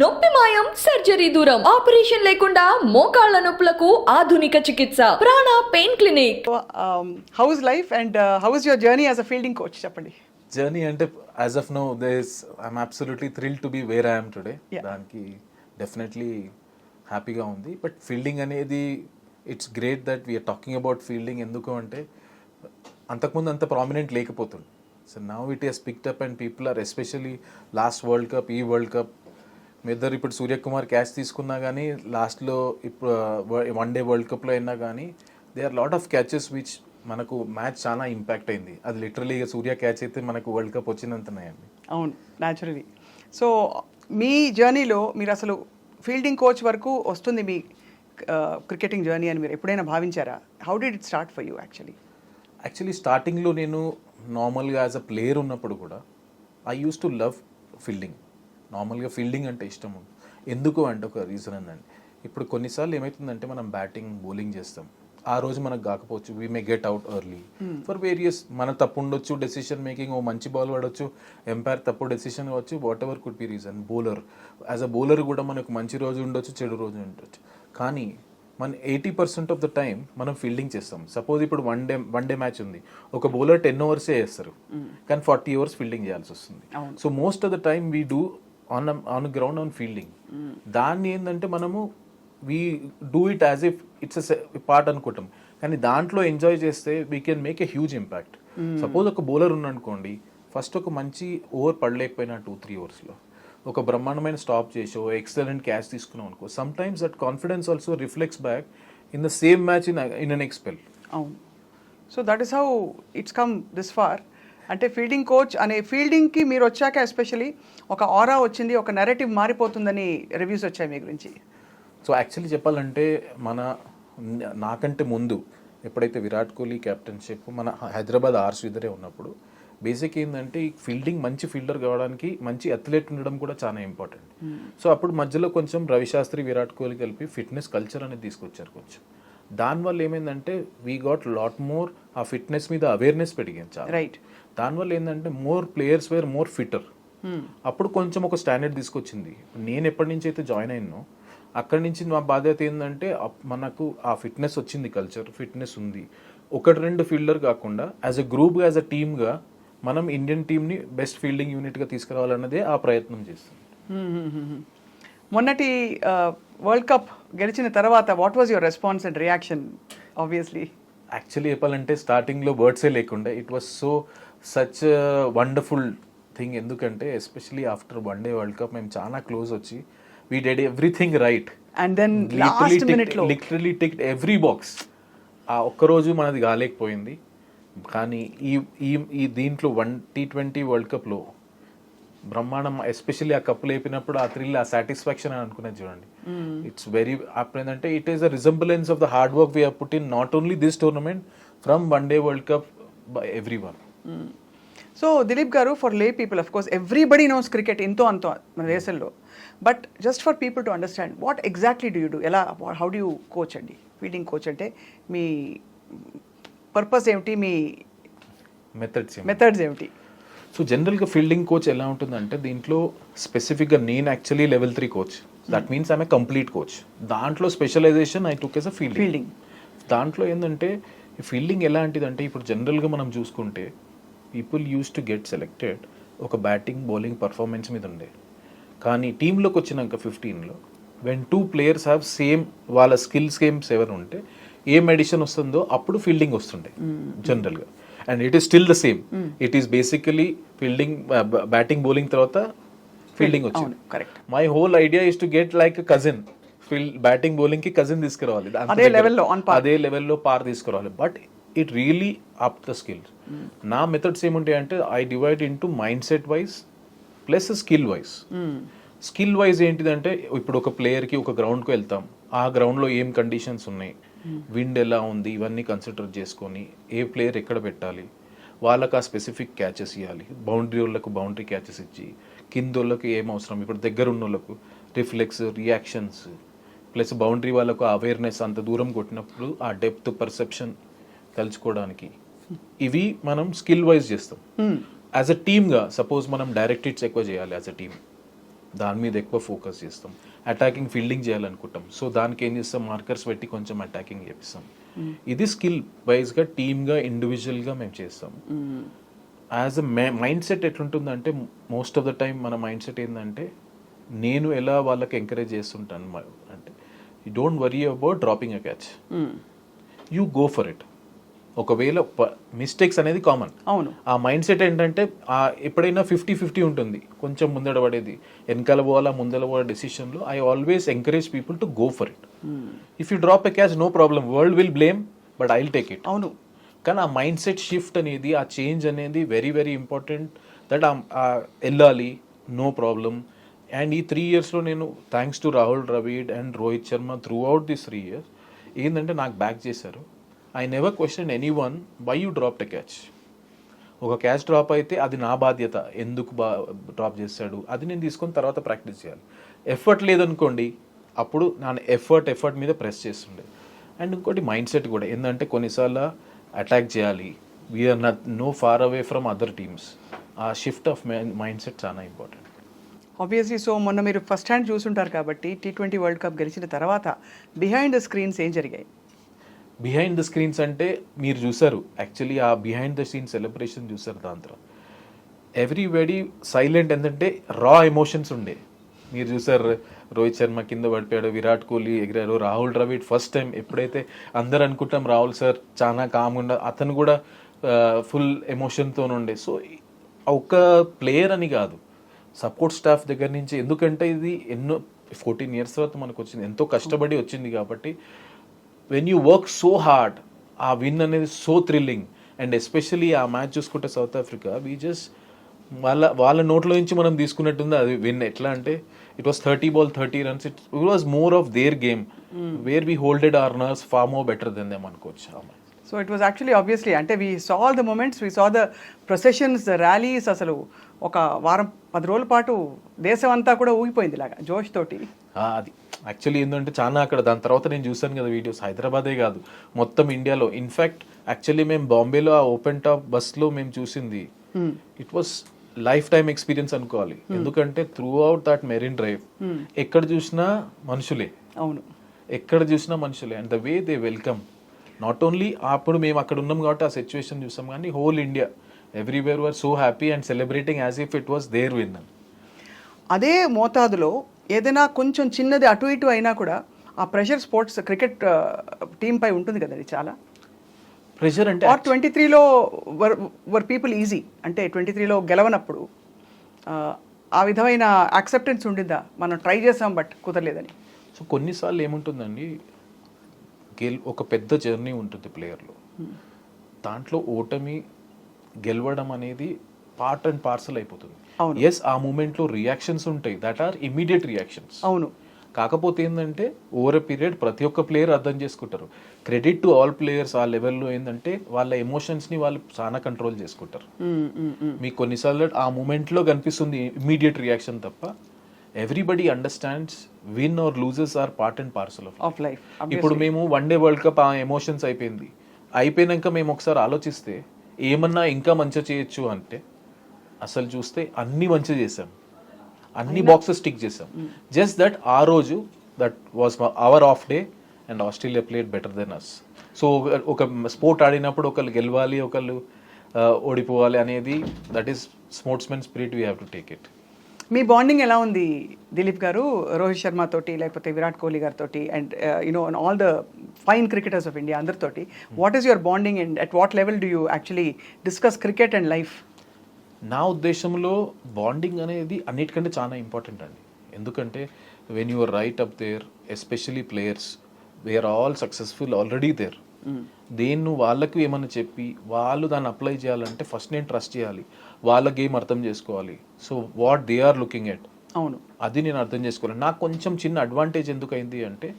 నొప్పి మాయం సర్జరీ దూరం ఆపరేషన్ లేకుండా మోకాళ్ళ నొప్పులకు ఆధునిక చికిత్స. Prana pain clinic. How's life and how's your journey as a fielding coach చెప్పండి. జర్నీ అంటే as of now this I'm absolutely thrill to be where I'm today. దానికి డెఫినెట్లీ హ్యాపీగా ఉంది. బట్ ఫీల్డింగ్ అనేది it's great that we're talking about fielding ఎందుకు అంటే అంతకుముందు అంత prominent లేకపోతుంది so now it is picked up and people are especially last world cup ఈ world cup మీ ఇద్దరు ఇప్పుడు సూర్యకుమార్ క్యాచ్ తీసుకున్నా కానీ లాస్ట్లో ఇప్పుడు వన్ డే వరల్డ్ కప్లో అయినా కానీ they are lot of catches which మనకు మ్యాచ్ చాలా ఇంపాక్ట్ అయింది. అది లిటరలీ సూర్య క్యాచ్ అయితే మనకు వరల్డ్ కప్ వచ్చినంతనే అవును న్యాచురలీ సో మీ జర్నీలో మీరు అసలు ఫీల్డింగ్ కోచ్ వరకు వస్తుంది మీ క్రికెటింగ్ జర్నీ అని మీరు ఎప్పుడైనా భావించారా? How did it start for you actually actually స్టార్టింగ్లో నేను నార్మల్గా యాజ్ అ ప్లేయర్ ఉన్నప్పుడు కూడా I use to love fielding నార్మల్గా ఫీల్డింగ్ అంటే ఇష్టం ఎందుకు అంటే ఒక రీజన్ ఉందండి ఇప్పుడు కొన్నిసార్లు ఏమవుతుందంటే మనం బ్యాటింగ్ బౌలింగ్ చేస్తాం. ఆ రోజు మనకు కాకపోవచ్చు we may get out early for various మన తప్పు ఉండొచ్చు డెసిషన్ మేకింగ్ ఓ మంచి బాల్ పడవచ్చు ఎంపైర్ తప్పు డెసిషన్ అవ్వచ్చు whatever could be reason bowler as a bowler కూడా మనకు మంచి రోజు ఉండొచ్చు చెడు రోజు ఉండొచ్చు. కానీ మన eighty percent of the time మనం ఫీల్డింగ్ చేస్తాం. సపోజ్ ఇప్పుడు one day one day match ఉంది. ఒక బౌలర్ టెన్ ఓవర్సే చేస్తారు. కానీ ఫార్టీ ఓవర్స్ ఫీల్డింగ్ చేయాల్సి వస్తుంది. So most of the time we do on on ground on fielding దాన్ని ఏంటంటే మనము we do it as if it's part అనుకుంటాం. కానీ దాంట్లో ఎంజాయ్ చేస్తే we can make a huge impact suppose ఒక బౌలర్ ఉన్నానుకోండి ఫస్ట్ ఒక మంచి ఓవర్ పడలేకపోయినా టూ త్రీ ఓవర్స్లో ఒక బ్రహ్మాండమైన స్టాప్ చేసో ఎక్సలెంట్ క్యాచ్ తీసుకున్నాం అనుకో sometimes that confidence also reflects back in the same match in in an expel అవును. So that is how it's come this far అంటే ఫీల్డింగ్ కోచ్ అనే ఫీల్డింగ్కి మీరు వచ్చాక ఎస్పెషలీ ఒక ఆరా వచ్చింది ఒక నెరేటివ్ మారిపోతుందని రివ్యూస్ వచ్చాయి మీ గురించి. సో యాక్చువల్లీ చెప్పాలంటే మన నాకంటే ముందు ఎప్పుడైతే విరాట్ కోహ్లీ కెప్టెన్షిప్ మన హైదరాబాద్ ఆర్ శ్రీధరే ఉన్నప్పుడు బేసిక్ ఏంటంటే ఈ ఫీల్డింగ్ మంచి ఫీల్డర్ కావడానికి మంచి అథ్లెట్ ఉండడం కూడా చాలా ఇంపార్టెంట్ సో అప్పుడు మధ్యలో కొంచెం రవి శాస్త్రి విరాట్ కోహ్లీ కలిపి ఫిట్నెస్ కల్చర్ అనేది తీసుకొచ్చారు కొంచెం. దానివల్ల ఏమైందంటే వీ గాట్ లాట్ మోర్ ఆ ఫిట్నెస్ మీద అవేర్నెస్ పెరిగింది చాలా. రైట్ దానివల్ల ఏంటంటే more players were more fitter అప్పుడు కొంచెం ఒక స్టాండర్డ్ తీసుకొచ్చింది. నేను ఎప్పటి నుంచి అయితే జాయిన్ అయినో అక్కడి నుంచి నా బాధ్యత ఏంటంటే మనకు ఆ ఫిట్నెస్ వచ్చింది కల్చర్ ఫిట్నెస్ ఉంది. ఒకటి రెండు ఫీల్డర్ కాకుండా as a group as a టీమ్గా మనం ఇండియన్ టీంని బెస్ట్ ఫీల్డింగ్ యూనిట్గా తీసుకురావాలన్నదే ఆ ప్రయత్నం చేస్తుంది. మొన్నటి వరల్డ్ కప్ గెలిచిన తర్వాత what was your response and reaction obviously actually చెప్పాలంటే స్టార్టింగ్లో వర్డ్సే లేకుండే it was so such wonderful thing ఎందుకంటే especially after one day world cup మేము చాలా క్లోజ్ వచ్చి we did everything right and then literally tick every box ఆ ఒక్కరోజు మనది కాలేకపోయింది. కానీ ఈ ఈ ఈ దీంట్లో వన్ టీ ట్వంటీ వరల్డ్ కప్లో బ్రహ్మాండం ఎస్పెషల్లీ ఆ కప్పు లేపినప్పుడు ఆ థ్రిల్ ఆ సాటిస్ఫాక్షన్ అని అనుకునేది చూడండి. ఇట్స్ వెరీ అప్పుడు ఏంటంటే it is a resemblance of the hard work we put in not only this tournament from one day world cup by every one so Dilip garu for lay people of course everybody knows cricket ఎంతో అంతో మన దేశంలో. But just for people to understand what exactly do you do ఎలా how do you coach అండి? Fielding coach అంటే మీ purpose ఏమిటి? మీ మెథడ్స్ మెథడ్స్ ఏమిటి? సో జనరల్గా ఫీల్డింగ్ కోచ్ ఎలా ఉంటుందంటే దీంట్లో స్పెసిఫిక్గా నేను actually level three coach that means I'm a complete coach దాంట్లో specialization I took as a fielding Fielding. దాంట్లో ఏంటంటే ఫీల్డింగ్ ఎలాంటిదంటే ఇప్పుడు జనరల్గా మనం చూసుకుంటే people use to get selected ఒక బ్యాటింగ్ బౌలింగ్ పర్ఫార్మెన్స్ మీద ఉండే. కానీ టీంలోకి వచ్చినాక ఫిఫ్టీన్లో when two players have same వాళ్ళ స్కిల్స్ గేమ్స్ ఎవరు ఉంటే ఏం ఎడిషన్ వస్తుందో అప్పుడు ఫీల్డింగ్ వస్తుండే జనరల్గా and it is still the same it is basically fielding batting bowling తర్వాత ఫీల్డింగ్ వచ్చింది. Correct my whole idea is to get like cousin field batting బౌలింగ్కి cousin తీసుకురావాలి. అదే. అదే లెవెల్లో పార్ తీసుకురావాలి. But it really up the skill నా methods ఏముంటాయి అంటే I divide into mindset wise plus skill wise skill wise ఏంటిదంటే ఇప్పుడు ఒక ప్లేయర్కి ఒక గ్రౌండ్కి వెళ్తాం. ఆ గ్రౌండ్లో ఏం కండిషన్స్ ఉన్నాయి? విండ్ ఎలా ఉంది? ఇవన్నీ కన్సిడర్ చేసుకొని ఏ ప్లేయర్ ఎక్కడ పెట్టాలి? వాళ్ళకి ఆ స్పెసిఫిక్ క్యాచెస్ ఇవ్వాలి బౌండరీ వాళ్ళకు బౌండరీ క్యాచెస్ ఇచ్చి కింద వాళ్ళకి ఏం అవసరం? ఇప్పుడు దగ్గర ఉన్న వాళ్ళకు రిఫ్లెక్స్ రియాక్షన్స్ ప్లస్ బౌండరీ వాళ్ళకు అవేర్నెస్ అంత దూరం కొట్టినప్పుడు ఆ డెప్త్ పర్సెప్షన్ కలుసుకోవడానికి ఇవి మనం స్కిల్ వైజ్ చేస్తాం. యాజ్ అ టీమ్గా సపోజ్ మనం డైరెక్ట్ హిట్స్ ఎక్కువ చేయాలి యాజ్ అ టీమ్ దాని మీద ఎక్కువ ఫోకస్ చేస్తాం. Attacking fielding చేయాలనుకుంటాం. సో దానికి ఏం చేస్తాం? మార్కర్స్ పెట్టి కొంచెం అటాకింగ్ చేపిస్తాం. ఇది స్కిల్ వైజ్గా టీమ్గా ఇండివిజువల్గా మేము చేస్తాం. యాజ్ అ మైండ్ సెట్ ఎట్లుంటుందంటే మోస్ట్ ఆఫ్ ద టైం మన మైండ్ సెట్ ఏంటంటే నేను ఎలా వాళ్ళకి ఎంకరేజ్ చేస్తుంటాను అంటే you don't worry about dropping a catch you go for it ఒకవేళ మిస్టేక్స్ అనేది కామన్ అవును. ఆ మైండ్ సెట్ ఏంటంటే ఎప్పుడైనా ఫిఫ్టీ ఫిఫ్టీ ఉంటుంది. కొంచెం ముందడ పడేది వెనకాల పోవాలా ముందర పోవాలా డెసిషన్లో I always encourage people to go for it if you drop a catch no problem world will blame but I will take it అవును. కానీ ఆ మైండ్ సెట్ షిఫ్ట్ అనేది ఆ చేంజ్ అనేది వెరీ వెరీ ఇంపార్టెంట్ దట్ వెళ్ళాలి no problem and ఈ three ఇయర్స్లో నేను thanks to Rahul Dravid and Rohit Sharma throughout this three years ఏంటంటే నాకు బ్యాక్ చేశారు. I never question any one why you drop a catch ఒక catch drop అయితే అది నా బాధ్యత. ఎందుకు బా డ్రాప్ చేశాడు అది నేను తీసుకొని తర్వాత ప్రాక్టీస్ చేయాలి. ఎఫర్ట్ లేదనుకోండి అప్పుడు నా ఎఫర్ట్ ఎఫర్ట్ మీద ప్రెస్ చేస్తుండే. అండ్ ఇంకోటి మైండ్ సెట్ కూడా. ఏంటంటే కొన్నిసార్లు అటాక్ చేయాలి. We're not no far away from other teams ఆ షిఫ్ట్ ఆఫ్ మైండ్ సెట్ చాలా ఇంపార్టెంట్ ఆబ్వియస్లీ సో మొన్న మీరు ఫస్ట్ హ్యాండ్ చూసుంటారు కాబట్టి టీ ట్వంటీ వరల్డ్ కప్ గెలిచిన తర్వాత బిహైండ్ ద స్క్రీన్స్ ఏం జరిగాయి? బిహైండ్ ద స్క్రీన్స్ అంటే మీరు చూసారు యాక్చువల్లీ ఆ బిహైండ్ ద సీన్ సెలబ్రేషన్ చూసారు దాంట్లో. ఎవ్రీబడి సైలెంట్ ఏంటంటే రా ఎమోషన్స్ ఉండే. మీరు చూసారు రోహిత్ శర్మ కింద పడిపోయాడు విరాట్ కోహ్లీ ఎగిరారు రాహుల్ ద్రవిడ్ ఫస్ట్ టైం ఎప్పుడైతే అందరు అనుకుంటాం రాహుల్ సార్ చాలా కామ్గా అతను కూడా ఫుల్ ఎమోషన్తో ఉండే. సో ఒక ప్లేయర్ అని కాదు. సపోర్ట్ స్టాఫ్ దగ్గర నుంచి ఎందుకంటే ఇది ఎన్నో ఫోర్టీన్ ఇయర్స్ తర్వాత మనకు వచ్చింది. ఎంతో కష్టపడి వచ్చింది కాబట్టి when you work so hard a win అనేది సో థ్రిల్లింగ్ అండ్ ఎస్పెషలీ ఆ మ్యాచ్ చూసుకుంటే సౌత్ ఆఫ్రికా వీ జస్ట్ వాళ్ళ వాళ్ళ నోట్లో నుంచి మనం తీసుకున్నట్టుంది అది విన్ ఎట్లా అంటే it was thirty ball thirty runs it it was more of their game where we holded our nerves far more better than them అనుకోవచ్చు. So it was actually obviously అంటే we saw the moments we saw the processions the rallies అసలు ఒక వారం పది రోజుల పాటు దేశం అంతా కూడా ఊగిపోయింది ఇలాగా జోష్ తోటి. అది. యాక్చువల్లీ ఏంటంటే చాలా అక్కడ దాని తర్వాత నేను చూసాను కదా వీడియోస్ హైదరాబాదే కాదు. మొత్తం ఇండియాలో. ఇన్ఫ్యాక్ట్ యాక్చువల్లీ మేము బాంబేలో ఆ ఓపెన్ టాప్ బస్లో మేము చూసింది. It was lifetime experience అనుకోవాలి. ఎందుకంటే throughout that marine drive ఎక్కడ చూసినా మనుషులే. అవును. ఎక్కడ చూసినా మనుషులే. And the way they welcome not only అప్పుడు మేము అక్కడ ఉన్నాం కాబట్టి ఆ సిచ్యువేషన్ చూసాం కానీ whole India everywhere were so happy and celebrating as if it was their win అదే మోతాదులో ఏదైనా కొంచెం చిన్నది అటు ఇటు అయినా కూడా ఆ ప్రెషర్ స్పోర్ట్స్ క్రికెట్ టీం పై ఉంటుంది కదండి చాలా. ప్రెషర్ అంటే ఆర్ ట్వంటీ త్రీలో వర్ వర్ పీపుల్ ఈజీ అంటే ట్వంటీ త్రీలో గెలవనప్పుడు ఆ, ఆ విధమైన యాక్సెప్టెన్స్ ఉండిందా మనం ట్రై చేసాం బట్ కుదరలేదని. సో కొన్నిసార్లు ఏముంటుందండి? గెల్ ఒక పెద్ద జర్నీ ఉంటుంది ప్లేయర్లో దాంట్లో ఓటమి గెలవడం అనేది పార్ట్ అండ్ పార్సల్ అయిపోతుంది. ఎస్ ఆ మూమెంట్లో రియాక్షన్స్ ఉంటాయి. దట్ ఆర్ ఇమీడియట్ రియాక్షన్స్ అవును. కాకపోతే ఏంటంటే ఓవర్ పీరియడ్ ప్రతి ఒక్క ప్లేయర్ అర్థం చేసుకుంటారు. క్రెడిట్ టు ఆల్ ప్లేయర్స్ ఆ లెవెల్లో ఏంటంటే వాళ్ళ ఎమోషన్స్ని వాళ్ళు చాలా కంట్రోల్ చేసుకుంటారు. మీకు కొన్నిసార్లు ఆ మూమెంట్లో కనిపిస్తుంది ఇమీడియట్ రియాక్షన్ తప్ప everybody understands win or loses or part and parcel of life ఇప్పుడు మేము వన్ డే వరల్డ్ కప్ ఆ ఎమోషన్స్ అయిపోయింది. అయిపోయినాక మేము ఒకసారి ఆలోచిస్తే ఏమన్నా ఇంకా మంచిగా చేయొచ్చు అంటే అసలు చూస్తే అన్ని మంచిగా చేసాం అన్ని బాక్సెస్ టిక్ చేసాం జస్ట్ దట్ ఆ రోజు that was our off day and Australia played better than us so ఒక స్పోర్ట్ ఆడినప్పుడు ఒకళ్ళు గెలవాలి ఒకళ్ళు ఆ, ఓడిపోవాలి అనేది that is sportsmen spirit we have to take it me bonding ఎలా ఉంది దిలీప్ గారు? రోహిత్ శర్మ తోటి లేకపోతే విరాట్ కోహ్లీ గారితో and you know all the fine cricketers of India అందరితోటి what is your bonding and at what level do you actually discuss cricket and life నా ఉద్దేశంలో bonding అనేది అన్నిటికంటే చాలా ఇంపార్టెంట్ అండి. ఎందుకంటే when you're right up there especially players we're all successful already there దేన్ని వాళ్ళకు ఏమన్నా చెప్పి వాళ్ళు దాన్ని అప్లై చేయాలంటే ఫస్ట్ నేను ట్రస్ట్ చేయాలి. వాళ్ళ గేమ్ అర్థం చేసుకోవాలి? So what they are looking at అవును. అది నేను అర్థం చేసుకోవాలి. నాకు కొంచెం చిన్న అడ్వాంటేజ్ ఎందుకు అయింది అంటే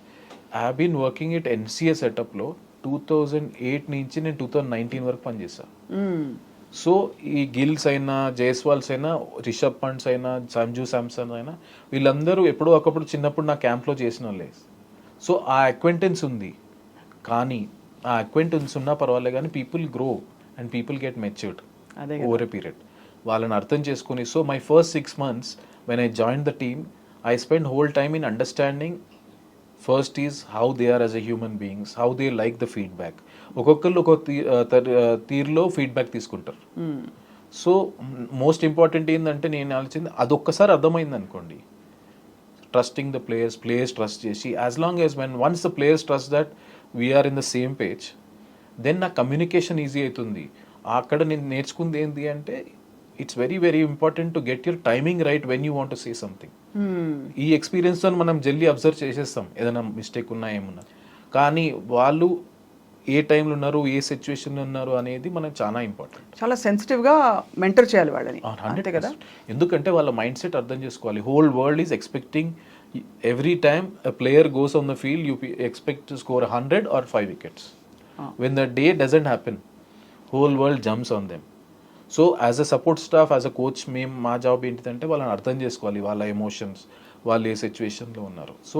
I been working it NCA సెటప్లో two thousand eight నుంచి నేను టూ థౌజండ్ నైన్టీన్ వరకు పనిచేస్తాను మ్మ్. సో ఈ గిల్స్ అయినా జైస్వాల్స్ అయినా రిషబ్ పంట్స్ అయినా సంజు శాంసన్ అయినా వీళ్ళందరూ ఎప్పుడో ఒకప్పుడు చిన్నప్పుడు నా క్యాంప్లో చేసిన వాళ్ళే. సో ఆ అక్వెంటెన్స్ ఉంది. కానీ ఆ అక్వెంటెన్స్ ఉన్నా పర్వాలేదు కానీ people grow and people get matured over a period వాళ్ళని అర్థం చేసుకుని so my first six months when I join the team I spend whole time in understanding first is how they are as a human beings how they like the feedback ఒక్కొక్కరు ఒక తీ- ఆ, తర్- ఆ, తీరులో ఫీడ్బ్యాక్ తీసుకుంటారు. So most important ఏంటంటే నేను ఆలోచింది అదొక్కసారి అర్థమైంది అనుకోండి. Trusting the players players trust చేసి as long as when once the players trust that we're in the same page then నా కమ్యూనికేషన్ ఈజీ అవుతుంది. అక్కడ నేను నేర్చుకుంది ఏంటి అంటే it's very very important to get your timing right when you want say something ఈ ఎక్స్పీరియన్స్తో మనం జల్దీ అబ్జర్వ్ చేసేస్తాం ఏదైనా మిస్టేక్ ఉన్నా ఏమున్నా. కానీ వాళ్ళు ఏ టైంలో ఉన్నారు ఏ సిచ్యువేషన్లో ఉన్నారు అనేది మనకు చాలా ఇంపార్టెంట్ చాలా సెన్సిటివ్గా మెంటర్ చేయాలి వాళ్ళని. అంతే కదా? ఎందుకంటే వాళ్ళ మైండ్ సెట్ అర్థం చేసుకోవాలి. Whole world is expecting every time player goes on the field you expect to score hundred or five wickets when the day doesn't happen whole world jumps on them so as a support staff as a coach మేము మా job ఏంటిదంటే వాళ్ళని అర్థం చేసుకోవాలి వాళ్ళ emotions వాళ్ళు ఏ సిచ్యువేషన్లో ఉన్నారు. So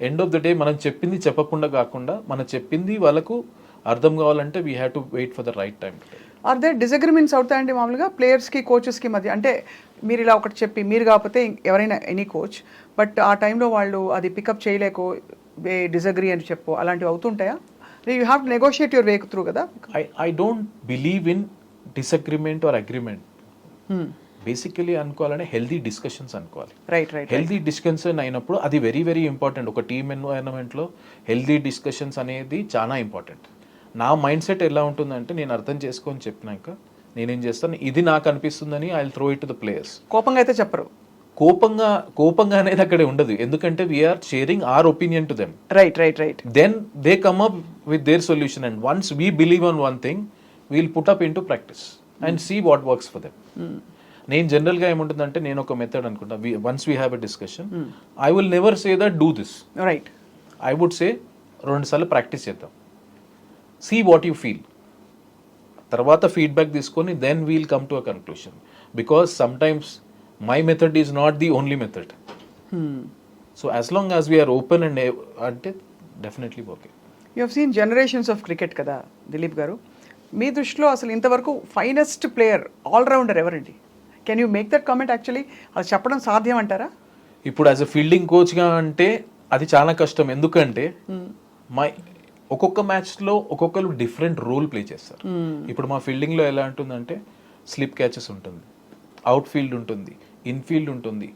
end of the day మనం చెప్పింది చెప్పకుండా కాకుండా మనం చెప్పింది వాళ్ళకు అర్థం కావాలంటే we have to wait for the right time are there disagreements అవుతాయండి మామూలుగా? ప్లేయర్స్కి కోచెస్కి మధ్య? అంటే మీరు ఇలా ఒకటి చెప్పి మీరు కాకపోతే ఎవరైనా ఎనీ కోచ్ బట్ ఆ టైంలో వాళ్ళు అది పికప్ చేయలేకో డిసగ్రీ అని చెప్పు అలాంటివి అవుతుంటాయా? You have to negotiate your way through కదా? I I don't believe in disagreement or agreement basically అనుకోవాలంటే healthy discussions అనుకోవాలి. రైట్ రైట్ హెల్దీ డిస్కషన్ అయినప్పుడు అది వెరీ వెరీ ఇంపార్టెంట్ ఒక టీమ్ ఎన్వైరన్మెంట్లో హెల్దీ డిస్కషన్స్ అనేది చాలా ఇంపార్టెంట్ నా మైండ్ సెట్ ఎలా ఉంటుందంటే నేను అర్థం చేసుకొని చెప్పినాక నేనేం చేస్తాను? ఇది నాకు అనిపిస్తుందని I throw it to the players కోపంగా అయితే చెప్పరు. కోపంగా కోపంగా అనేది అక్కడే ఉండదు. ఎందుకంటే we're sharing our opinion to them right right right then they come up with their solution and once we believe on one thing we'll put up into practice and see what works for them. నేను జనరల్గా ఏముంటుందంటే నేను ఒక method అనుకుంటా. Once we have a discussion I will never say that do this right I would say రెండు సార్లు practice చేద్దాం. See what you feel తర్వాత ఫీడ్బ్యాక్ తీసుకొని then we'll come to a conclusion because sometimes my method is not the only method so as long as we're open and అంటే definitely okay you have seen generations of cricket కదా దిలీప్ గారు? మీ దృష్టిలో అసలు ఇంతవరకు finest player allrounder ఎవరండి? Can you make that comment actually అది చెప్పడం సాధ్యం అంటారా? ఇప్పుడు యాజ్ అ ఫీల్డింగ్ కోచ్గా అంటే అది చాలా కష్టం. ఎందుకంటే మై ఒక్కొక్క మ్యాచ్లో ఒక్కొక్కరు డిఫరెంట్ రోల్ ప్లే చేస్తారు. ఇప్పుడు మా ఫీల్డింగ్లో ఎలా ఉంటుందంటే స్లిప్ క్యాచెస్ ఉంటుంది అవుట్ ఫీల్డ్ ఉంటుంది ఇన్ఫీల్డ్ ఉంటుంది.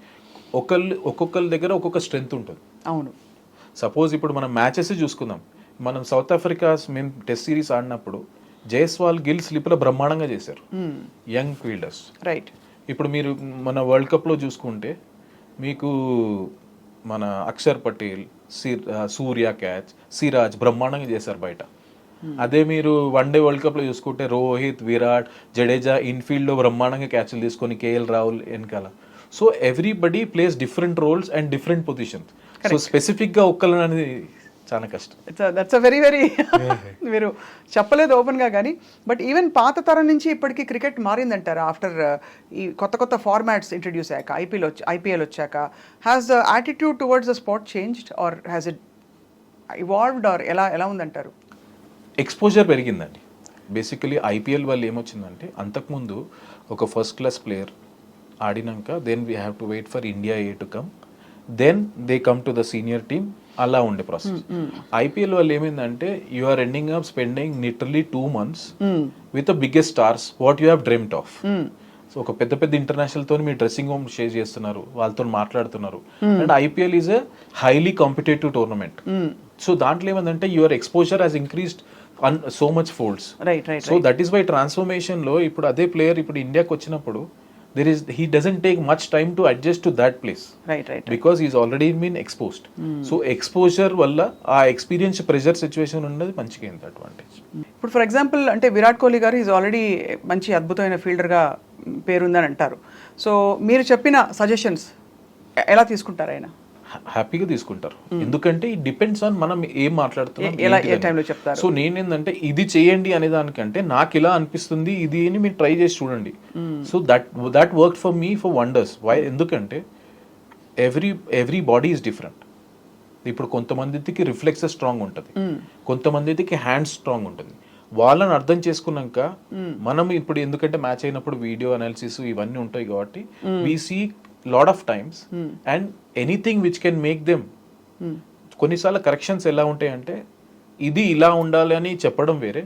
ఒకళ్ళు ఒక్కొక్కరి దగ్గర ఒక్కొక్క స్ట్రెంగ్త్ ఉంటుంది. అవును. సపోజ్ ఇప్పుడు మనం మ్యాచెస్ చూసుకుందాం. మనం సౌత్ ఆఫ్రికా మేము టెస్ట్ సిరీస్ ఆడినప్పుడు జైస్వాల్ గిల్ స్లిప్లో బ్రహ్మాండంగా చేశారు. యంగ్ ఫీల్డర్స్ రైట్ ఇప్పుడు మీరు మన వరల్డ్ కప్లో చూసుకుంటే మీకు మన అక్షర్ పటేల్ సూర్య క్యాచ్ సిరాజ్ బ్రహ్మాండంగా చేశారు బయట. అదే మీరు వన్ డే వరల్డ్ కప్లో చూసుకుంటే రోహిత్ విరాట్ జడేజా ఇన్ఫీల్డ్లో బ్రహ్మాండంగా క్యాచ్లు తీసుకొని కేఎల్ రాహుల్ వెనకాల. So everybody plays different roles and different positions so స్పెసిఫిక్గా ఒక్కళ్ళని అనేది చాలా కష్టం. It's that's a very very మీరు చెప్పలేదు ఓపెన్గా కానీ బట్ ఈవెన్ పాత తరం నుంచి ఇప్పటికీ క్రికెట్ మారిందంటారా ఆఫ్టర్ ఈ కొత్త కొత్త ఫార్మాట్స్ ఇంట్రడ్యూస్ అయ్యాక ఐపీఎల్ వచ్చి ఐపీఎల్ వచ్చాక? Has the attitude towards the sport changed or has it evolved or ఎలా ఎలా ఉందంటారు? ఎక్స్పోజర్ పెరిగిందండి. బేసికలీ ఐపీఎల్ వల్ల ఏమొచ్చిందంటే అంతకుముందు ఒక first class player ఆడినాక then we have to wait for India A to come then they come to the senior team అలా ఉండే ప్రాసెస్ ఐపీఎల్ వల్ల ఏమైందంటే you are ending up spending literally two months with the biggest stars what you have dreamed of so ఒక పెద్ద పెద్ద ఇంటర్నేషనల్తో మీరు dressing room share చేస్తున్నారు వాళ్ళతో మాట్లాడుతున్నారు. And IPL is a highly competitive tournament so దాంట్లో ఏమందంటే your exposure has increased so much folds so that is why ట్రాన్స్ఫర్మేషన్లో ఇప్పుడు అదే ప్లేయర్ ఇప్పుడు ఇండియాకి వచ్చినప్పుడు he doesn't take much time to adjust to that place right right because is already mean exposed so exposure వల్ల ఆ experience pressure situation ఉన్నది మంచిగా advantage ఇప్పుడు ఫర్ ఎగ్జాంపుల్ అంటే విరాట్ కోహ్లీ గారు ఈజ్ ఆల్రెడీ మంచి అద్భుతమైన ఫీల్డర్గా పేరుందని అంటారు. సో మీరు చెప్పిన సజెషన్స్ ఎలా తీసుకుంటారు ఆయన? హ్యాపీగా తీసుకుంటారు. ఎందుకంటే ఇట్ డిపెండ్స్ ఆన్ మనం ఏం మాట్లాడుతున్నాం చెప్తారు? సో నేనేందంటే ఇది చేయండి అనే దానికంటే నాకు ఇలా అనిపిస్తుంది ఇది అని మీరు ట్రై చేసి చూడండి. So that that work for me for wonders. Why ఎందుకంటే every everybody is different. ఇప్పుడు కొంతమందికి రిఫ్లెక్సెస్ స్ట్రాంగ్ ఉంటుంది. కొంతమందికి హ్యాండ్స్ స్ట్రాంగ్ ఉంటుంది. వాళ్ళని అర్థం చేసుకున్నాక మనం ఇప్పుడు ఎందుకంటే మ్యాచ్ అయినప్పుడు వీడియో అనాలిసిస్ ఇవన్నీ ఉంటాయి కాబట్టి we see lot of times and anything which can make them కొన్నిసార్లు కరెక్షన్స్ ఎలా ఉంటాయంటే ఇది ఇలా ఉండాలి అని చెప్పడం వేరే.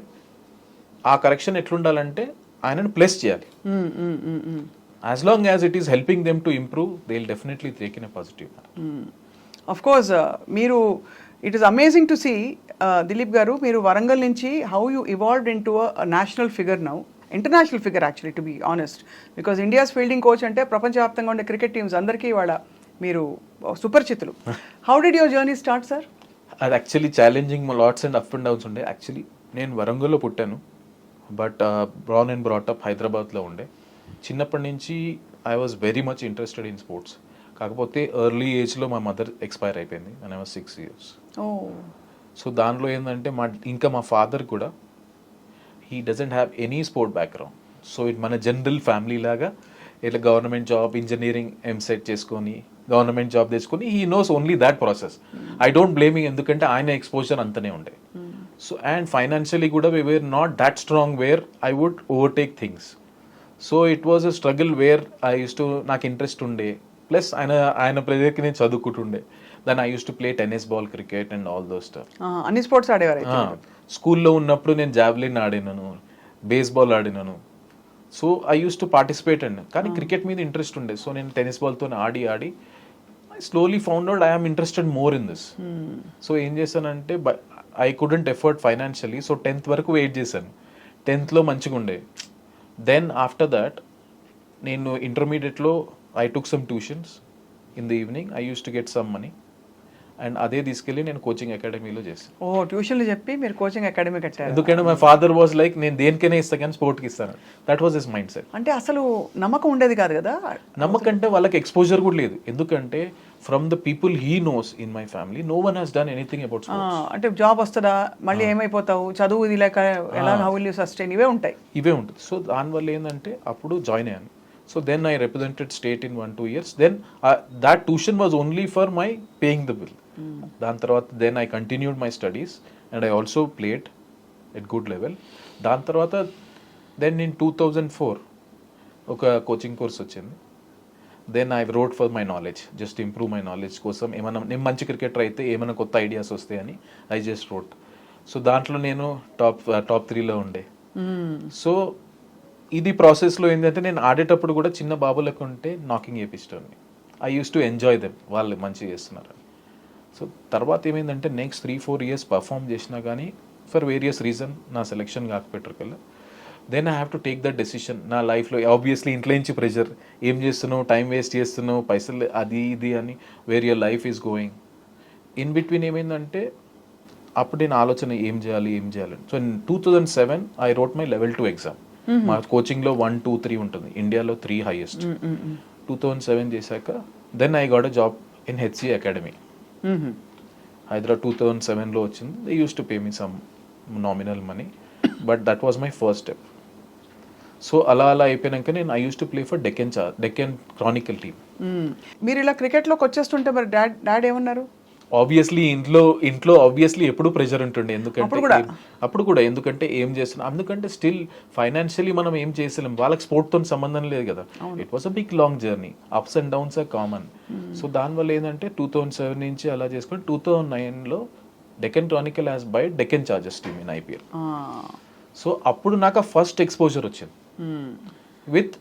ఆ కరెక్షన్ ఎట్లుండాలంటే ఆయనను ప్లస్ చేయాలి. As long as it is helping them to improve they will definitely take in positive of course మీరు it is amazing to see Dilip garu మీరు వరంగల్ నుంచి how you evolved into national figure now international figure actually to be honest because India's fielding coach అంటే ప్రపంచవ్యాప్తంగా ఉండే cricket teams అందరికీ వాళ్ళ మీరు సుపరిచితులు how did your journey start sir అది actually challenging lots and up and downs ఉండే. Actually నేను వరంగల్లో పుట్టాను. బట్ బ్రాన్ అండ్ బ్రాటప్ హైదరాబాద్లో ఉండే. చిన్నప్పటి నుంచి I was very much interested in sports కాకపోతే ఎర్లీ ఏజ్లో మా మదర్ ఎక్స్పైర్ అయిపోయింది and I was six years oh. So దానిలో ఏంటంటే మా ఇంకా మా ఫాదర్ కూడా he doesn't have any sport background so it మన జనరల్ ఫ్యామిలీ లాగా ఇట్లా గవర్నమెంట్ జాబ్ ఇంజనీరింగ్ ఎంసెట్ చేసుకొని గవర్నమెంట్ జాబ్ తెచ్చుకొని he knows only that process I don't blaming ఎందుకంటే ఆయన ఎక్స్పోజర్ అంతనే ఉండే. సో అండ్ ఫైనాన్షియలీ కూడా we were not that strong where I would overtake things so it was a struggle where I used to నాకు interest ఉండే. Plus ఆయన ఆయన ప్రెజర్కి నేను చదువుకుంటుండే. Then I used to play tennis ball cricket and all those stuff అన్ని sports ఆడేవారు స్కూల్లో ఉన్నప్పుడు నేను జావ్లిన్ ఆడినాను baseball ఆడినాను. So I used to participate అండి కానీ క్రికెట్ మీద ఇంట్రెస్ట్ ఉండే. సో నేను టెన్నిస్ బాల్తో ఆడి ఆడి I slowly found out I'm interested more in this so ఏం చేశానంటే I couldn't afford financially so tenth వరకు వెయిట్ చేశాను. టెన్త్లో మంచిగా ఉండే. దెన్ ఆఫ్టర్ దట్ నేను ఇంటర్మీడియట్లో I took some tuitions in the evening I used to get some money and అదే తీసుకెళ్ళి నేను కోచింగ్ అకాడమీలో చేశాను. ఓ ట్యూషన్లు చెప్పి మీరు కోచింగ్ అకాడమీ కట్టారు. ఎందుకంటే మై ఫాదర్ వాజ్ లైక్ నేను దేనికైనా ఇస్తా కానీ స్పోర్ట్కి ఇస్తాను. That was his mindset అంటే అసలు నమ్మకం ఉండేది కాదు కదా? నమ్మకంటే వాళ్ళకి ఎక్స్పోజర్ కూడా లేదు. ఎందుకంటే from the people he knows in my family no one has done anything about అంటే జాబ్ వస్తుందా? మళ్ళీ ఏమైపోతావు? చదువు ఇది లేక ఎలా సస్టైన్ ఇవే ఉంటాయి. ఇవే ఉంటుంది. సో దానివల్ల ఏంటంటే అప్పుడు జాయిన్ అయ్యాను. So then I represented state in one two years then that tuition was only for my paying the bill దాని తర్వాత then I continued my studies and I also played at good level దాని తర్వాత then in two thousand four ఒక coaching course వచ్చింది. Then I wrote for my knowledge just improve my knowledge కోసం ఏమైనా నేను మంచి క్రికెటర్ అయితే ఏమైనా కొత్త ఐడియాస్ వస్తాయని ఐ జస్ట్ రోడ్ సో దాంట్లో నేను టాప్ టాప్ త్రీలో ఉండే. సో ఇది ప్రాసెస్లో ఏంటంటే నేను ఆడేటప్పుడు కూడా చిన్న బాబులకు ఉంటే నాకింగ్ చేపిస్తాను I use to enjoy them వాళ్ళు మంచిగా చేస్తున్నారు. సో తర్వాత ఏమైందంటే next three four years perform చేసినా కానీ ఫర్ వేరియస్ రీజన్ నా సెలెక్షన్ కాకపోయారు కల్లా then I have to take that decision నా లైఫ్లో ఆబ్వియస్లీ ఇంట్లో నుంచి ప్రెషర్ ఏం చేస్తున్నావు? టైం వేస్ట్ చేస్తున్నావు? పైసలు అది ఇది అని where your life is going in between ఏమైందంటే అప్పుడు నేను ఆలోచన ఏం చేయాలి ఏం చేయాలని so two thousand seven I wrote my level two exam మా కోచింగ్లో వన్ టూ త్రీ ఉంటుంది. ఇండియాలో three highest two thousand seven చేశాక then I got a job in HC academy. Hyderabad two thousand సెవెన్లో వచ్చింది. They use to pay me some nominal money but that was my first step so అలా అలా అయిపోయాక నేను I use to play for Deccan చా Deccan Chronicle team. మీరు ఇలా క్రికెట్లోకి వచ్చేస్తుంటే మరి డాడ్ డాడ్ ఏమన్నారు? ఆబ్వియస్లీ ఇంట్లో ఇంట్లో ఆబ్వియస్లీ ఎప్పుడు ప్రెషర్ ఉంటుండే. ఎందుకంటే అప్పుడు కూడా? ఎందుకంటే ఏం చేస్తున్నాం ఎందుకంటే స్టిల్ ఫైనాన్షియలీ మనం ఏం చేసలేం వాళ్ళకి sport తో సంబంధం లేదు కదా. It was a big long journey ups and downs are common so దానివల్ల ఏంటంటే టూ థౌజండ్ సెవెన్ నుంచి అలా చేసుకొని టూ థౌజండ్ నైన్లో Deccan Chronicle as by Deccan Chargers team in IPL. So అప్పుడు నాకు ఫస్ట్ ఎక్స్పోజర్ వచ్చింది. విత్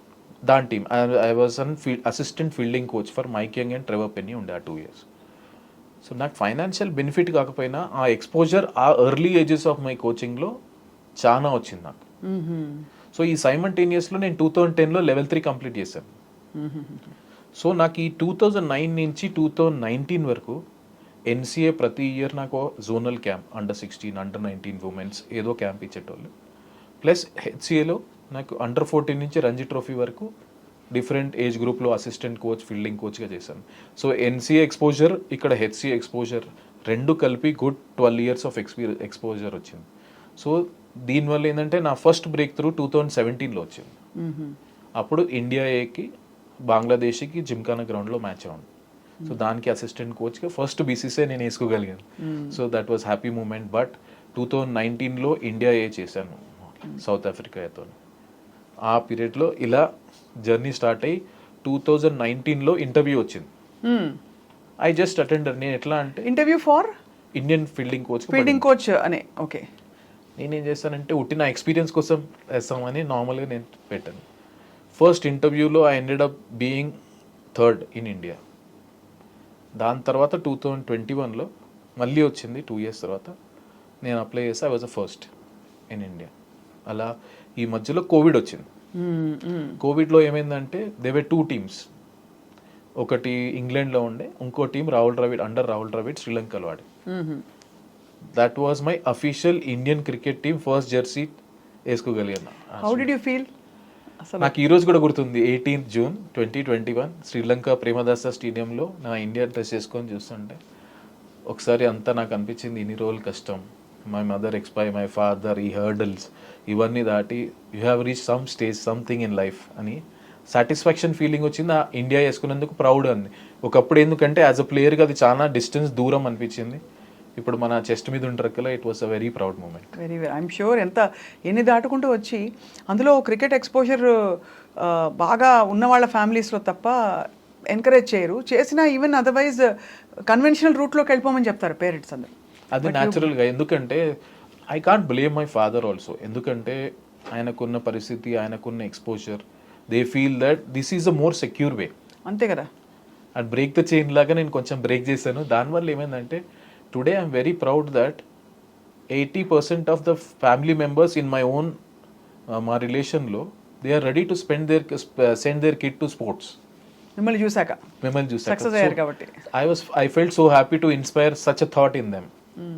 దాని team I was an assistant fielding coach for Mike Young and Trevor Penny ఉండే ఆ టూ ఇయర్స్ సో నాకు financial benefit కాకపోయినా ఆ exposure ఆ ఎర్లీ ఏజెస్ ఆఫ్ మై కోచింగ్లో చాలా వచ్చింది నాకు. సో ఈ సైమల్టేనియస్లో నేను టూ థౌజండ్ టెన్లో లెవెల్ త్రీ కంప్లీట్ చేశాను. సో నాకు ఈ టూ థౌజండ్ నైన్ నుంచి టూ థౌజండ్ నైన్టీన్ వరకు ఎన్సీఏ ప్రతి ఇయర్ నాకు zonal camp under sixteen under nineteen women's ఏదో క్యాంప్ ఇచ్చేటోళ్ళు ప్లస్ హెచ్సిఏలో నాకు అండర్ ఫోర్టీన్ నుంచి రంజీ ట్రోఫీ వరకు డిఫరెంట్ ఏజ్ గ్రూప్లో అసిస్టెంట్ కోచ్ ఫీల్డింగ్ కోచ్గా చేశాను. సో ఎన్సీఏ ఎక్స్పోజర్ ఇక్కడ హెచ్సిఏ ఎక్స్పోజర్ రెండు కలిపి good twelve years of experience exposure వచ్చింది. సో దీనివల్ల ఏంటంటే నా first breakthrough two thousand సెవెంటీన్లో వచ్చింది. అప్పుడు ఇండియా ఏకి బంగ్లాదేశ్కి జిమ్ఖానా గ్రౌండ్లో మ్యాచ్ రౌండ్ సో దానికి అసిస్టెంట్ కోచ్గా ఫస్ట్ బీసీసీ నేను వేసుకోగలిగాను. So that was happy moment but two thousand నైన్టీన్లో ఇండియా ఏ చేశాను. సౌత్ ఆఫ్రికాతో ఆ పీరియడ్లో ఇలా జర్నీ స్టార్ట్ అయ్యి టూ థౌజండ్ నైన్టీన్లో ఇంటర్వ్యూ వచ్చింది. ఐ జస్ట్ అటెండర్ నేను ఎట్లా అంటే interview for Indian fielding coach fielding coach అనే ఓకే నేనేం చేస్తానంటే ఉట్టి నా ఎక్స్పీరియన్స్ కోసం వేస్తామని నార్మల్గా నేను పెట్టాను. ఫస్ట్ ఇంటర్వ్యూలో I ended up being third in India దాని తర్వాత టూ థౌజండ్ ట్వంటీ వన్లో మళ్ళీ వచ్చింది టూ ఇయర్స్ తర్వాత. నేను అప్లై చేస్తే I was a first in India అలా ఈ మధ్యలో కోవిడ్ వచ్చింది. కోవిడ్లో ఏమైందంటే దేవే టూ టీమ్స్ ఒకటి ఇంగ్లాండ్లో ఉండే ఇంకో టీం రాహుల్ ద్రావిడ్ అండర్ రాహుల్ ద్రావిడ్ శ్రీలంకలో ఆడే. That was my official Indian cricket team first jersey వేసుకోగలిగాను how did you feel నాకు ఈ రోజు కూడా గుర్తుంది eighteenth June twenty twenty one Sri Lanka Premadasa స్టేడియంలో నా ఇండియా డ్రెస్ వేసుకొని చూస్తుంటే ఒకసారి అంతా నాకు అనిపించింది ఇన్ని రోజులు కష్టం. My mother expire my father ఈ హర్డల్స్ ఇవన్నీ దాటి you have reach some stage something in life అని సాటిస్ఫాక్షన్ ఫీలింగ్ వచ్చింది. ఆ ఇండియా వేసుకునేందుకు ప్రౌడ్ అంది. ఒకప్పుడు ఎందుకంటే యాజ్ అ ప్లేయర్గా అది చాలా డిస్టెన్స్ దూరం అనిపించింది. ఇప్పుడు మన చెస్ట్ మీద ఉంటారు కదా it was a very proud moment very very I'm sure ఎంత ఎన్ని దాటుకుంటూ వచ్చి అందులో క్రికెట్ ఎక్స్పోజర్ బాగా ఉన్న వాళ్ళ ఫ్యామిలీస్లో తప్ప ఎంకరేజ్ చేయరు. చేసినా ఈవెన్ అదర్వైజ్ కన్వెన్షనల్ రూట్లోకి వెళ్ళిపోమని చెప్తారు పేరెంట్స్ అందరు. అది న్యాచురల్గా ఎందుకంటే I can't blame my father also ఎందుకంటే ఆయనకున్న పరిస్థితి ఆయనకున్న exposure they feel that this is a more secure way అంతే కదా? అండ్ బ్రేక్ ద చైన్ లాగా నేను కొంచెం బ్రేక్ చేశాను. దానివల్ల ఏమైందంటే today I'm very proud that eighty percent of the family members in my own మా రిలేషన్లో they are ready to spend their send their kid to sports మిమ్మల్ని చూసాక మిమ్మల్ని చూసాక. I was I felt so happy to inspire such a thought in them mm.